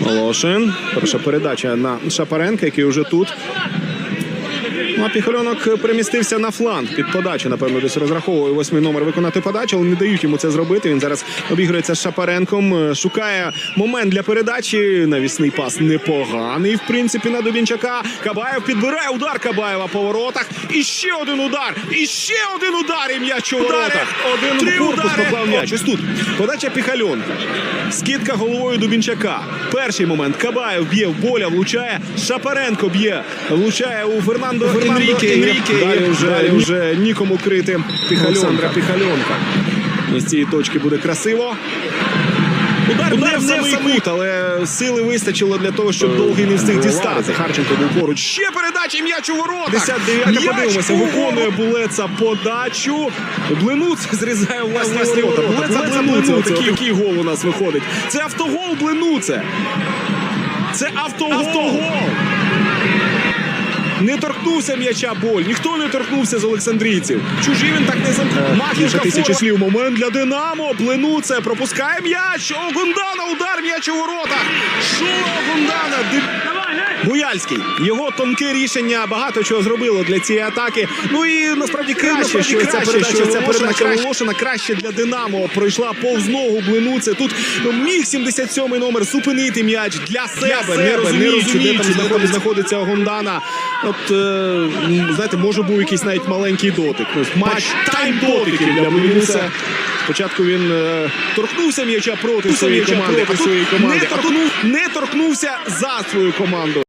Волошин. Перша передача на Шапаренка, який вже тут. Ну, а Піхальонок перемістився на фланг під подачу. Напевно, десь розраховує восьмий номер виконати подачу, але не дають йому це зробити. Він зараз обігрується з Шапаренком, е, шукає момент для передачі. Навісний пас непоганий, в принципі, на Дубінчака. Кабаєв підбирає удар Кабаєва по воротах. І ще один удар! І ще один удар! І м'яч у воротах. Один Три корпус удари. поклав м'яч. Ось тут подача Піхальонка. Скидка головою Дубінчака. Перший момент. Кабаєв б'є в боля, влучає. Шапаренко б'є. Влучає у Фернандо, Фернандо Енріке, Енріке. Далі вже, Далі вже нікому крити Олександра Піхальонка. Із цієї точки буде красиво. Удар, Удар не в самий кут, але сили вистачило для того, щоб довгий не встиг дістати. Захарченко був поруч. Ще передача м'яч у воротах. 59-та, подивимося, виконує. Булеца подачу. Блинуц зрізає власні Власні ворота. ворота. Блеца Блеца Блинуц. Блинуц. Такий, такий гол у нас виходить. Це автогол Блинуце. Це автогол. Автогол. Не торкнувся м'яча боль. Ніхто не торкнувся з Олександрійців. Чужі він так не замкнув. Маківка тисячі слів. Момент для Динамо. Блинуце. Пропускає м'яч. Огундана. Удар м'яч у воротах. Шула Огундана. Ди- Його тонке рішення багато чого зробило для цієї атаки. Ну і насправді краще, насправді що ця краще, передача, що ця передача. Волошина краще для Динамо. Пройшла повз ногу Блинуце. Тут ну, міг 77-й номер зупинити м'яч для себе, себе, не розуміючи, де там знаходиться, знаходиться Гондана. От е, знаєте, може був якийсь навіть маленький дотик. Ось матч тайм дотиків для Блинуса. Спочатку він е, торкнувся м'яча проти своєї команди, проти а тут своєї команди, не, торкнув, не торкнувся за свою команду.